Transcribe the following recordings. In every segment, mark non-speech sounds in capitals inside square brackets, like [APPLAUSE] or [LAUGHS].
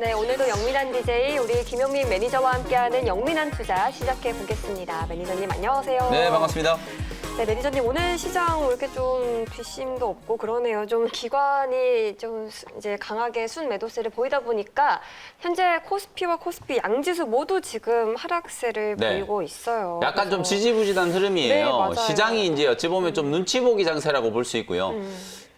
네, 오늘도 영민한 DJ 우리 김영민 매니저와 함께하는 영민한 투자 시작해 보겠습니다. 매니저님 안녕하세요. 네, 반갑습니다. 네, 매니저님 오늘 시장 왜 이렇게 좀 뒷심도 없고 그러네요. 좀 기관이 좀 수- 이제 강하게 순 매도세를 보이다 보니까 현재 코스피와 코스피 양지수 모두 지금 하락세를 네. 보이고 있어요. 약간 좀 그래서- 지지부진한 흐름이에요. 네, 맞아요. 시장이 이제 어찌 보면 좀 눈치 보기 장세라고 볼 수 있고요.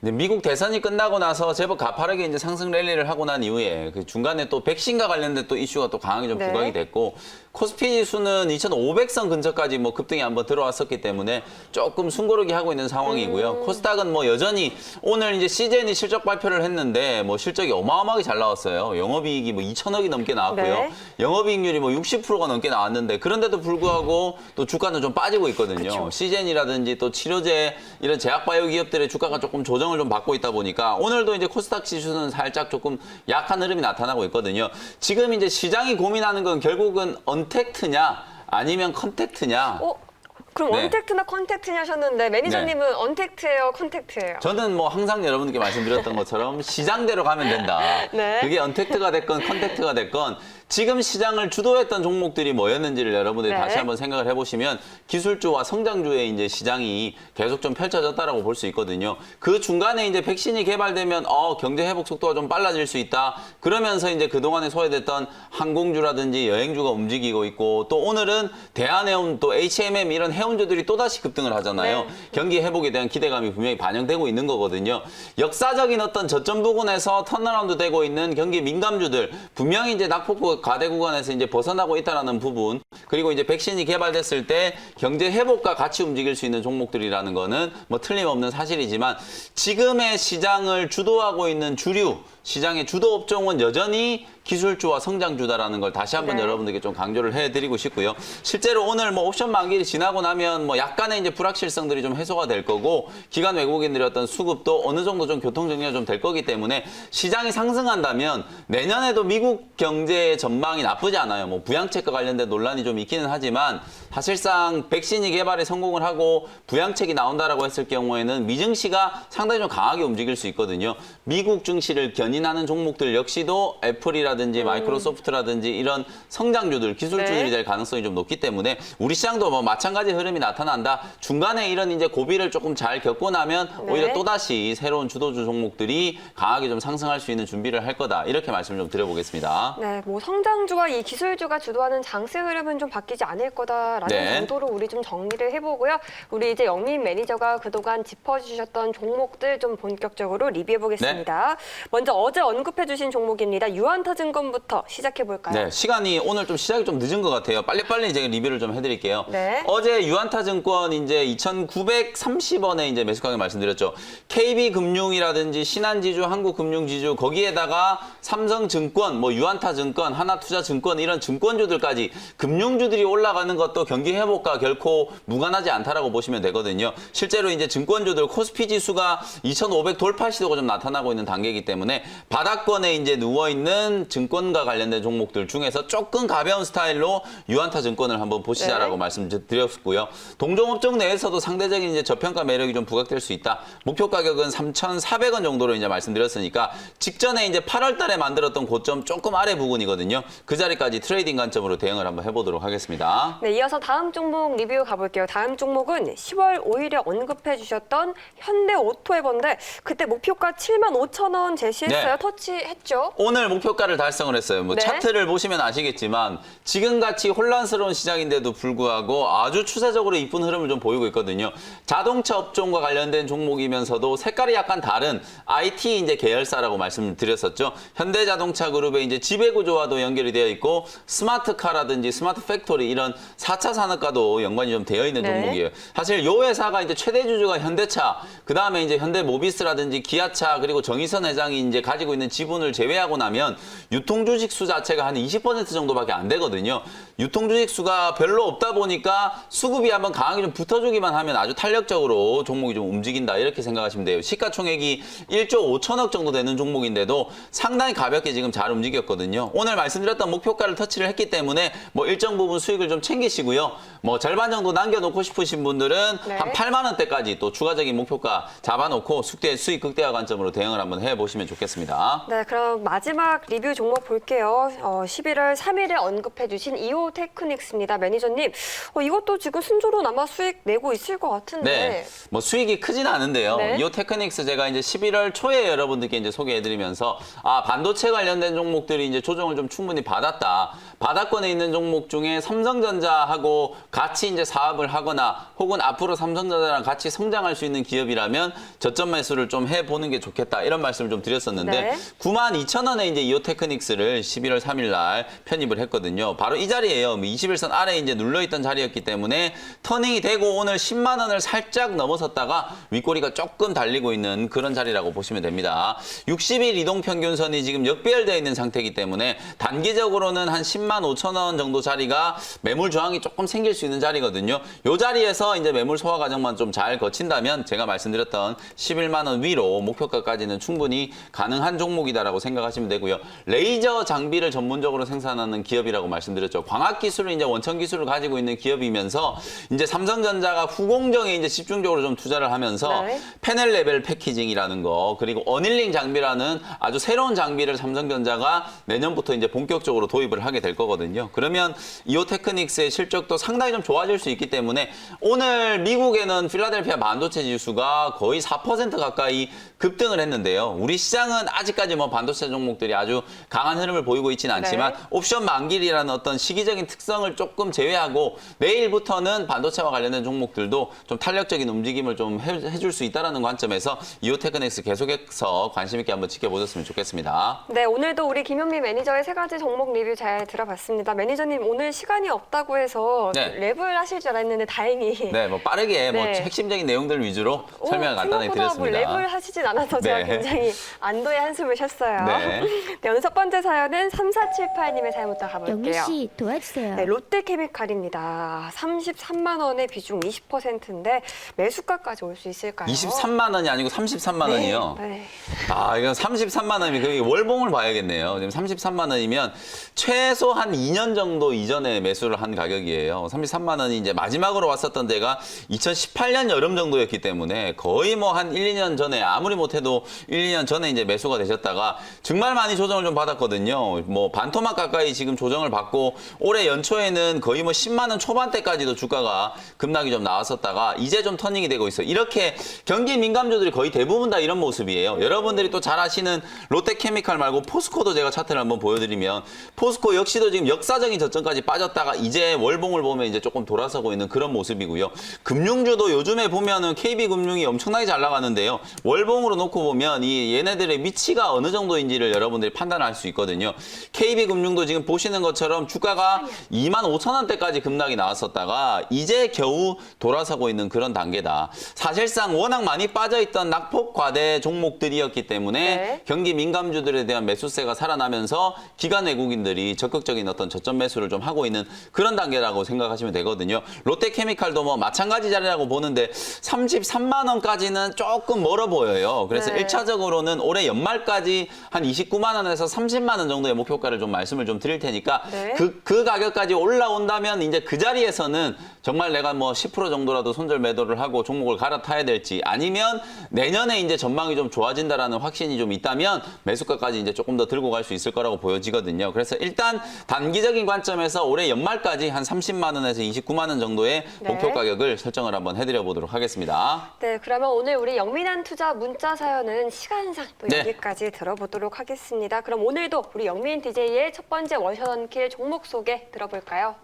음. 근데 미국 대선이 끝나고 나서 제법 가파르게 이제 상승 랠리를 하고 난 이후에 그 중간에 또 백신과 관련된 또 이슈가 또 강하게 좀 네. 부각이 됐고 코스피 지수는 2,500선 근처까지 뭐 급등이 한번 들어왔었기 때문에 조금 숨고르기 하고 있는 상황이고요. 음. 코스닥은 뭐 여전히 오늘 이제 시젠이 실적 발표를 했는데 뭐 실적이 어마어마하게 잘 나왔어요. 영업이익이 뭐 2천억이 넘게 나왔고요. 네. 영업이익률이 뭐 60%가 넘게 나왔는데 그런데도 불구하고 또 주가는 좀 빠지고 있거든요. 그쵸. 시젠이라든지 또 치료제 이런 제약바이오 기업들의 주가가 조금 조정을 좀 받고 있다 보니까 오늘도 이제 코스닥 지수는 살짝 조금 약한 흐름이 나타나고 있거든요. 지금 이제 시장이 고민하는 건 결국은 언택트냐 아니면 컨택트냐. 어? 그럼 네. 언택트나 컨택트냐 하셨는데 매니저님은 언택트예요, 컨택트예요? 저는 뭐 항상 여러분께 말씀드렸던 것처럼 [LAUGHS] 시장대로 가면 된다. 네. 그게 언택트가 됐건 컨택트가 됐건 지금 시장을 주도했던 종목들이 뭐였는지를 여러분들이 네. 다시 한번 생각을 해보시면 기술주와 성장주의 이제 시장이 계속 좀 펼쳐졌다라고 볼 수 있거든요. 그 중간에 이제 백신이 개발되면 어 경제 회복 속도가 좀 빨라질 수 있다. 그러면서 이제 그 동안에 소외됐던 항공주라든지 여행주가 움직이고 있고 또 오늘은 대한해운 또 H&M 이런 해운주들이 또 다시 급등을 하잖아요. 네. 경기 회복에 대한 기대감이 분명히 반영되고 있는 거거든요. 역사적인 어떤 저점 부근에서 턴어라운드 되고 있는 경기 민감주들 분명히 이제 낙폭 가대 구간에서 이제 벗어나고 있다라는 부분 그리고 이제 백신이 개발됐을 때 경제 회복과 같이 움직일 수 있는 종목들이라는 거는 뭐 틀림없는 사실이지만 지금의 시장을 주도하고 있는 주류 시장의 주도 업종은 여전히 기술주와 성장주다라는 걸 다시 한번 네. 여러분들께 좀 강조를 해드리고 싶고요. 실제로 오늘 뭐 옵션 만기일이 지나고 나면 뭐 약간의 이제 불확실성들이 좀 해소가 될 거고 기관 외국인들의 어떤 수급도 어느 정도 좀 교통 정리가 좀 될 거기 때문에 시장이 상승한다면 내년에도 미국 경제 전망이 나쁘지 않아요. 뭐 부양책과 관련된 논란이 좀 있기는 하지만 사실상 백신이 개발에 성공을 하고 부양책이 나온다라고 했을 경우에는 미증시가 상당히 좀 강하게 움직일 수 있거든요. 미국 증시를 견인하는 종목들 역시도 애플이라든지 마이크로소프트라든지 이런 성장주들, 기술주들이 네. 될 가능성이 좀 높기 때문에 우리 시장도 뭐 마찬가지 흐름이 나타난다. 중간에 이런 이제 고비를 조금 잘 겪고 나면 네. 오히려 또다시 새로운 주도주 종목들이 강하게 좀 상승할 수 있는 준비를 할 거다. 이렇게 말씀을 좀 드려보겠습니다. 네, 뭐 성장주와 이 기술주가 주도하는 장세 흐름은 좀 바뀌지 않을 거다 라는 네. 정도로 우리 좀 정리를 해보고요. 우리 이제 영민 매니저가 그동안 짚어주셨던 종목들 좀 본격적으로 리뷰해 보겠습니다. 네. 먼저 어제 언급해주신 종목입니다. 유한타 증권부터 시작해 볼까요? 네, 시간이 오늘 좀 시작이 좀 늦은 것 같아요. 빨리빨리 이제 리뷰를 좀 해드릴게요. 네. 어제 유한타 증권 이제 2,930원에 이제 매수 가격 말씀드렸죠. KB금융이라든지 신한지주, 한국금융지주 거기에다가 삼성증권, 뭐 유한타증권, 하나투자증권 이런 증권주들까지 금융주들이 올라가는 것도 경기 회복과 결코 무관하지 않다라고 보시면 되거든요. 실제로 이제 증권주들 코스피 지수가 2,500 돌파 시도가 좀 나타나고 있는 단계이기 때문에 바닥권에 이제 누워 있는 증권과 관련된 종목들 중에서 조금 가벼운 스타일로 유한타 증권을 한번 보시자라고 네. 말씀드렸고요. 동종업종 내에서도 상대적인 이제 저평가 매력이 좀 부각될 수 있다. 목표 가격은 3,400원 정도로 이제 말씀드렸으니까 직전에 이제 8월 달에 만들었던 고점 조금 아래 부분이거든요. 그 자리까지 트레이딩 관점으로 대응을 한번 해보도록 하겠습니다. 네, 이어서 다음 종목 리뷰 가볼게요. 다음 종목은 10월 5일에 언급해 주셨던 현대 오토의 건데 그때 목표가 7만 5천 원 제시했어요. 네. 터치했죠? 오늘 목표가를 달성을 했어요. 뭐 네. 차트를 보시면 아시겠지만 지금같이 혼란스러운 시장인데도 불구하고 아주 추세적으로 이쁜 흐름을 좀 보이고 있거든요. 자동차 업종과 관련된 종목이면서도 색깔이 약간 다른 IT 이제 계열사라고 말씀드렸었죠. 현대자동차 그룹의 이제 지배구조와도 연결이 되어 있고 스마트카라든지 스마트 팩토리 이런 4차 산업과도 연관이 좀 되어 있는 네. 종목이에요. 사실 요 회사가 이제 최대 주주가 현대차, 그 다음에 이제 현대모비스라든지 기아차 그리고 정의선 회장이 이제 가지고 있는 지분을 제외하고 나면 유통 주식 수 자체가 한 20% 정도밖에 안 되거든요. 유통 주식 수가 별로 없다 보니까 수급이 한번 강하게 좀 붙어주기만 하면 아주 탄력적으로 종목이 좀 움직인다 이렇게 생각하시면 돼요. 시가총액이 1조 5천억 정도 되는 종목인데도 상당히 가볍게 지금 잘 움직였거든요. 오늘 말씀드렸던 목표가를 터치를 했기 때문에 뭐 일정 부분 수익을 좀 챙기시고요. 뭐 절반 정도 남겨놓고 싶으신 분들은 네. 한 8만 원대까지 또 추가적인 목표가 잡아놓고 숙대 수익 극대화 관점으로 대응을 한번 해보시면 좋겠습니다. 네, 그럼 마지막 리뷰 종목 볼게요. 어, 11월 3일에 언급해 주신 테크닉스입니다. 매니저님, 어, 이것도 지금 순조로 아마 수익 내고 있을 것 같은데. 네. 뭐 수익이 크진 않은데요. 네. 이오 테크닉스 제가 이제 11월 초에 여러분들께 이제 소개해드리면서 아 반도체 관련된 종목들이 이제 조정을 좀 충분히 받았다. 바닥권에 있는 종목 중에 삼성전자하고 같이 이제 사업을 하거나 혹은 앞으로 삼성전자랑 같이 성장할 수 있는 기업이라면 저점 매수를 좀 해보는 게 좋겠다 이런 말씀을 좀 드렸었는데 네. 9만 2천 원에 이제 이오 테크닉스를 11월 3일 날 편입을 했거든요. 바로 이 자리 예요. 21선 아래에 이제 눌러 있던 자리였기 때문에 터닝이 되고 오늘 10만 원을 살짝 넘어섰다가 윗꼬리가 조금 달리고 있는 그런 자리라고 보시면 됩니다. 60일 이동 평균선이 지금 역배열되어 있는 상태이기 때문에 단기적으로는 한 10만 5천 원 정도 자리가 매물 저항이 조금 생길 수 있는 자리거든요. 이 자리에서 이제 매물 소화 과정만 좀 잘 거친다면 제가 말씀드렸던 11만 원 위로 목표가까지는 충분히 가능한 종목이다라고 생각하시면 되고요. 레이저 장비를 전문적으로 생산하는 기업이라고 말씀드렸죠. 광학 기술을 이제 원천 기술을 가지고 있는 기업이면서 이제 삼성전자가 후공정에 이제 집중적으로 좀 투자를 하면서 네. 패널 레벨 패키징이라는 거 그리고 어닐링 장비라는 아주 새로운 장비를 삼성전자가 내년부터 이제 본격적으로 도입을 하게 될 거거든요. 그러면 이오 테크닉스의 실적도 상당히 좀 좋아질 수 있기 때문에 오늘 미국에는 필라델피아 반도체 지수가 거의 4% 가까이 급등을 했는데요. 우리 시장은 아직까지 뭐 반도체 종목들이 아주 강한 흐름을 보이고 있지는 않지만 네. 옵션 만기이라는 어떤 시기적인 특성을 조금 제외하고 내일부터는 반도체와 관련된 종목들도 좀 탄력적인 움직임을 좀 해, 해줄 수 있다는 관점에서 이오테크닉스 계속해서 관심 있게 한번 지켜보셨으면 좋겠습니다. 네, 오늘도 우리 김현미 매니저의 세 가지 종목 리뷰 잘 들어봤습니다. 매니저님 오늘 시간이 없다고 해서 네. 랩을 하실 줄 알았는데 다행히 네, 뭐 빠르게 뭐 네. 핵심적인 내용들 위주로 오, 설명을 간단하게 뭐 드렸습니다. 랩을 하시진 않아서 제가 네. 굉장히 안도의 한숨을 쉬었어요. 네. [LAUGHS] 네, 오늘 첫 번째 사연은 3478님의 사연부터 영미 가볼게요. 씨 도와주세요. 네, 롯데케미칼입니다. 33만 원의 비중 20%인데 매수가까지 올 수 있을까요? 23만 원이 아니고 33만 원이요. 네. 아, 이건 33만 원이면 그 월봉을 봐야겠네요. 지금 33만 원이면 최소 한 2년 정도 이전에 매수를 한 가격이에요. 33만 원이 이제 마지막으로 왔었던 데가 2018년 여름 정도였기 때문에 거의 뭐 한 1, 2년 전에 아무리 못해도 1, 2년 전에 이제 매수가 되셨다가 정말 많이 조정을 좀 받았거든요. 뭐 반토막 가까이 지금 조정을 받고 올해 연초에는 거의 뭐 10만 원 초반대까지도 주가가 급락이 좀 나왔었다가 이제 좀 터닝이 되고 있어요. 이렇게 경기 민감주들이 거의 대부분 다 이런 모습이에요. 여러분들이 또 잘 아시는 롯데케미칼 말고 포스코도 제가 차트를 한번 보여드리면 포스코 역시도 지금 역사적인 저점까지 빠졌다가 이제 월봉을 보면 이제 조금 돌아서고 있는 그런 모습이고요. 금융주도 요즘에 보면은 KB금융이 엄청나게 잘 나가는데요. 월봉으로 놓고 보면 이 얘네들의 위치가 어느 정도인지를 여러분들이 판단할 수 있거든요. KB금융도 지금 보시는 것처럼 주가가 2만 5천 원대까지 급락이 나왔었다가 이제 겨우 돌아서고 있는 그런 단계다. 사실상 워낙 많이 빠져있던 낙폭 과대 종목들이었기 때문에 네. 경기 민감주들에 대한 매수세가 살아나면서 기관 외국인들이 적극적인 어떤 저점 매수를 좀 하고 있는 그런 단계라고 생각하시면 되거든요. 롯데케미칼도 뭐 마찬가지 자리라고 보는데 33만 원까지는 조금 멀어 보여요. 그래서 네. 1차적으로는 올해 연말까지 한 29만 원에서 30만 원 정도의 목표가를 좀 말씀을 좀 드릴 테니까 네. 그, 그 가격까지 올라온다면 이제 그 자리에서는 정말 내가 뭐 10% 정도라도 손절 매도를 하고 종목을 갈아타야 될지 아니면 내년에 이제 전망이 좀 좋아진다라는 확신이 좀 있다면 매수가까지 이제 조금 더 들고 갈 수 있을 거라고 보여지거든요. 그래서 일단 단기적인 관점에서 올해 연말까지 한 30만 원에서 29만 원 정도의 네. 목표 가격을 설정을 한번 해드려 보도록 하겠습니다. 네, 그러면 오늘 우리 영민한 투자 문자 사연은 시간상 또 네. 여기까지 들어보도록 하겠습니다. 그럼 오늘도 우리 영민 DJ의 첫 번째 원샷 원킬 종목 소개 들어볼까요?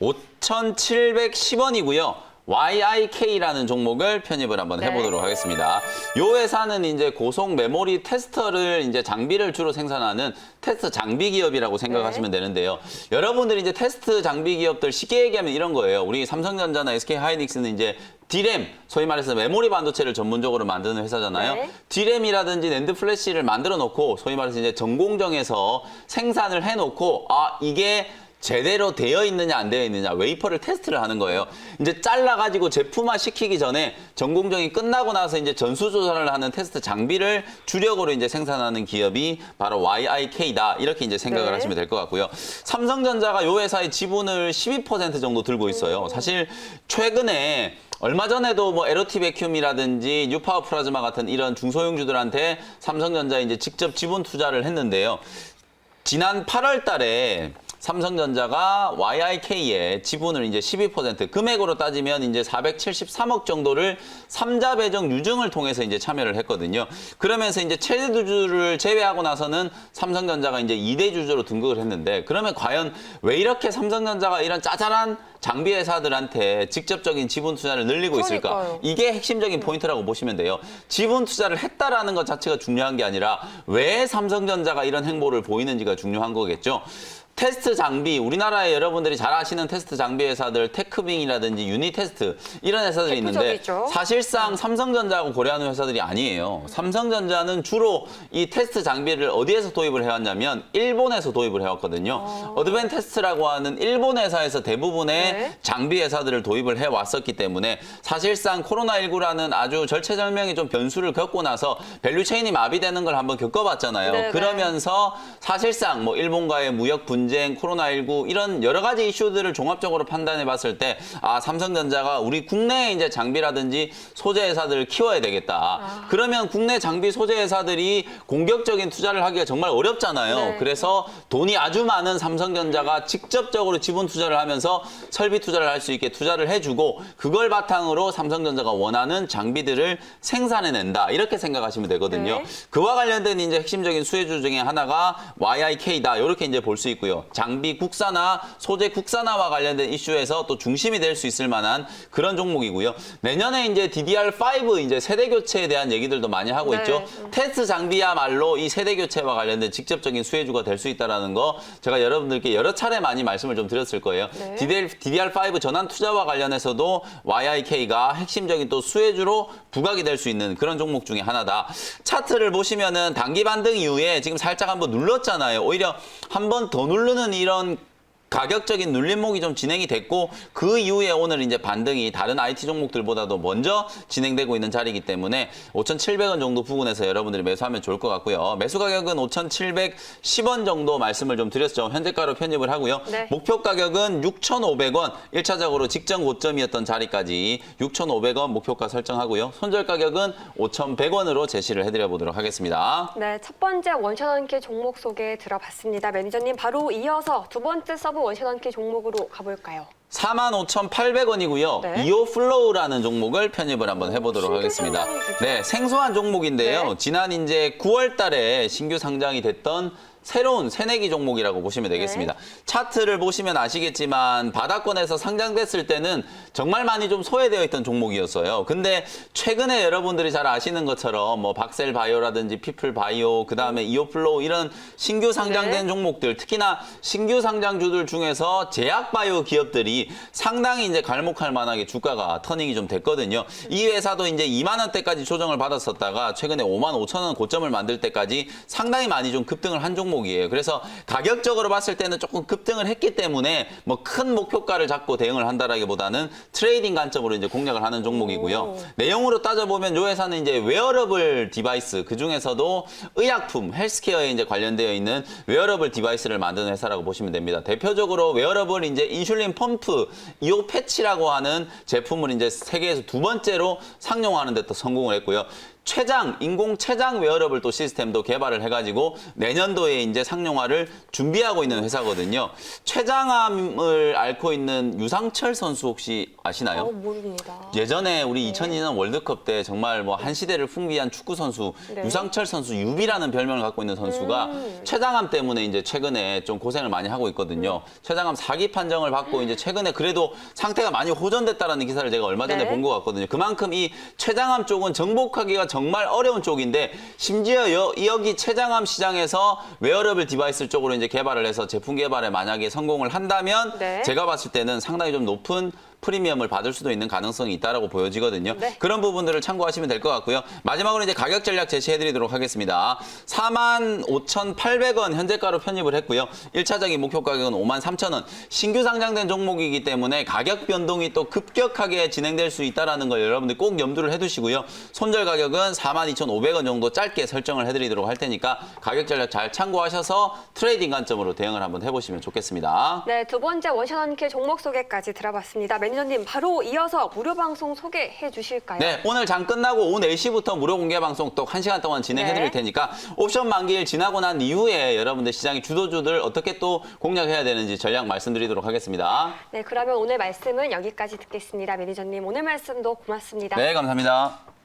5,710원이고요. YIK라는 종목을 편입을 한번 네. 해보도록 하겠습니다. 요 회사는 이제 고속 메모리 테스터를 이제 장비를 주로 생산하는 테스트 장비 기업이라고 생각하시면 되는데요. 여러분들이 이제 테스트 장비 기업들 쉽게 얘기하면 이런 거예요. 우리 삼성전자나 SK 하이닉스는 이제 디램, 소위 말해서 메모리 반도체를 전문적으로 만드는 회사잖아요. 네. 디램이라든지 낸드 플래시를 만들어 놓고 소위 말해서 이제 전공정에서 생산을 해 놓고 아 이게 제대로 되어 있느냐 안 되어 있느냐 웨이퍼를 테스트를 하는 거예요. 이제 잘라 가지고 제품화 시키기 전에 전공정이 끝나고 나서 이제 전수 조사를 하는 테스트 장비를 주력으로 이제 생산하는 기업이 바로 YIK다 이렇게 이제 생각을 네. 하시면 될 것 같고요. 삼성전자가 요 회사의 지분을 12% 정도 들고 있어요. 사실 최근에 얼마 전에도 뭐 에로티 베큐움이라든지 뉴파워 플라즈마 같은 이런 중소형주들한테 삼성전자 이제 직접 지분 투자를 했는데요. 지난 8월 달에 삼성전자가 YIK의 지분을 이제 12% 금액으로 따지면 이제 473억 정도를 삼자 배정 유증을 통해서 이제 참여를 했거든요. 그러면서 이제 최대 주주를 제외하고 나서는 삼성전자가 이제 2대 주주로 등극을 했는데 그러면 과연 왜 이렇게 삼성전자가 이런 짜잘한 장비 회사들한테 직접적인 지분 투자를 늘리고 있을까? 그러니까요. 이게 핵심적인 포인트라고 보시면 돼요. 지분 투자를 했다라는 것 자체가 중요한 게 아니라 왜 삼성전자가 이런 행보를 보이는지가 중요한 거겠죠. 테스트 장비, 우리나라에 여러분들이 잘 아시는 테스트 장비 회사들, 테크빙이라든지 유니테스트 이런 회사들이 있는데 대표적이죠. 사실상 삼성전자하고 고려하는 회사들이 아니에요. 삼성전자는 주로 이 테스트 장비를 어디에서 도입을 해왔냐면 일본에서 도입을 해왔거든요. 어드벤 테스트라고 하는 일본 회사에서 대부분의 네. 장비 회사들을 도입을 해왔었기 때문에 사실상 코로나19라는 아주 절체절명의 좀 변수를 겪고 나서 밸류체인이 마비되는 걸 한번 겪어봤잖아요. 네, 네. 그러면서 사실상 뭐 일본과의 무역 분쟁, 코로나19 이런 여러 가지 이슈들을 종합적으로 판단해 봤을 때 아, 삼성전자가 우리 국내 이제 장비라든지 소재 회사들을 키워야 되겠다. 그러면 국내 장비 소재 회사들이 공격적인 투자를 하기가 정말 어렵잖아요. 네. 그래서 돈이 아주 많은 삼성전자가 직접적으로 지분 투자를 하면서 설비 투자를 할 수 있게 투자를 해주고 그걸 바탕으로 삼성전자가 원하는 장비들을 생산해낸다 이렇게 생각하시면 되거든요. 네. 그와 관련된 이제 핵심적인 수혜주 중에 하나가 YIK다 이렇게 이제 볼 수 있고요. 장비 국산화, 소재 국산화와 관련된 이슈에서 또 중심이 될 수 있을 만한 그런 종목이고요. 내년에 이제 DDR5 이제 세대 교체에 대한 얘기들도 많이 하고 네. 있죠. 테스트 장비야말로 이 세대 교체와 관련된 직접적인 수혜주가 될 수 있다라는 거 제가 여러분들께 여러 차례 많이 말씀을 좀 드렸을 거예요. 네. DDR, DDR5 전환 투자와 관련해서도 YIK가 핵심적인 또 수혜주로 부각이 될 수 있는 그런 종목 중에 하나다. 차트를 보시면은 단기 반등 이후에 지금 살짝 한번 눌렀잖아요. 오히려 한 번 더 누르는 이런 가격적인 눌림목이 좀 진행이 됐고 그 이후에 오늘 이제 반등이 다른 IT 종목들보다도 먼저 진행되고 있는 자리이기 때문에 5,700원 정도 부근에서 여러분들이 매수하면 좋을 것 같고요. 매수 가격은 5,710원 정도 말씀을 좀 드렸죠. 현재가로 편입을 하고요. 네. 목표 가격은 6,500원, 1차적으로 직전 고점이었던 자리까지 6,500원 목표가 설정하고요. 손절 가격은 5,100원으로 제시를 해드려 보도록 하겠습니다. 네, 첫 번째 원샷 원키 종목 소개 들어봤습니다. 매니저님 바로 이어서 두 번째 서브 원키 종목으로 가볼까요? 45,800원이고요. 네. 이오플로우라는 종목을 편입을 한번 해보도록 신규 하겠습니다. 상장이죠. 네, 생소한 종목인데요. 네. 지난 이제 9월 달에 신규 상장이 됐던 새로운 새내기 종목이라고 보시면 되겠습니다. 네. 차트를 보시면 아시겠지만 바닥권에서 상장됐을 때는 정말 많이 좀 소외되어 있던 종목이었어요. 근데 최근에 여러분들이 잘 아시는 것처럼 뭐 박셀 바이오라든지 피플 바이오, 그다음에 이오플로우 이런 신규 상장된 네. 종목들 특히나 신규 상장주들 중에서 제약 바이오 기업들이 상당히 이제 갈목할 만하게 주가가 터닝이 좀 됐거든요. 이 회사도 이제 2만 원대까지 조정을 받았었다가 최근에 5만 5천 원 고점을 만들 때까지 상당히 많이 좀 급등을 한 종목 이에요. 그래서 가격적으로 봤을 때는 조금 급등을 했기 때문에 뭐 큰 목표가를 잡고 대응을 한다라기보다는 트레이딩 관점으로 이제 공략을 하는 종목이고요. 오. 내용으로 따져보면 이 회사는 이제 웨어러블 디바이스 그 중에서도 의약품 헬스케어에 이제 관련되어 있는 웨어러블 디바이스를 만드는 회사라고 보시면 됩니다. 대표적으로 웨어러블 이제 인슐린 펌프 이오 패치라고 하는 제품을 이제 세계에서 두 번째로 상용화하는 데 또 성공을 했고요. 최장 인공 최장 웨어러블 또 시스템도 개발을 해가지고 내년도에 이제 상용화를 준비하고 있는 회사거든요. 최장암을 앓고 있는 유상철 선수 혹시 아시나요? 어, 모릅니다. 예전에 우리 2002년 월드컵 때 정말 뭐 한 시대를 풍미한 축구 선수 네. 유상철 선수 유비라는 별명을 갖고 있는 선수가 음. 췌장암 때문에 이제 최근에 좀 고생을 많이 하고 있거든요. 췌장암 사기 판정을 받고 이제 최근에 그래도 상태가 많이 호전됐다라는 기사를 제가 얼마 전에 네. 본것 같거든요. 그만큼 이 췌장암 쪽은 정복하기가 정말 어려운 쪽인데 심지어 여, 여기 췌장암 시장에서 웨어러블 디바이스 쪽으로 이제 개발을 해서 제품 개발에 만약에 성공을 한다면 네. 제가 봤을 때는 상당히 좀 높은 프리미엄을 받을 수도 있는 가능성이 있다라고 보여지거든요. 네. 그런 부분들을 참고하시면 될 것 같고요. 마지막으로 이제 가격 전략 제시해드리도록 하겠습니다. 45,800원 현재가로 편입을 했고요. 1차적인 목표 가격은 53,000원. 신규 상장된 종목이기 때문에 가격 변동이 또 급격하게 진행될 수 있다는 걸 여러분들 꼭 염두를 해두시고요. 손절 가격은 42,500원 정도 짧게 설정을 해드리도록 할 테니까 가격 전략 잘 참고하셔서 트레이딩 관점으로 대응을 한번 해보시면 좋겠습니다. 네, 두 번째 원샷 원킬 종목 소개까지 들어봤습니다. 매니저님 바로 이어서 무료 방송 소개해 주실까요? 네, 오늘 장 끝나고 오후 4시부터 무료 공개 방송 또 1시간 동안 진행해 드릴 네. 테니까 옵션 만기일 지나고 난 이후에 여러분들 시장의 주도주들 어떻게 또 공략해야 되는지 전략 말씀드리도록 하겠습니다. 네, 그러면 오늘 말씀은 여기까지 듣겠습니다. 매니저님 오늘 말씀도 고맙습니다. 네, 감사합니다.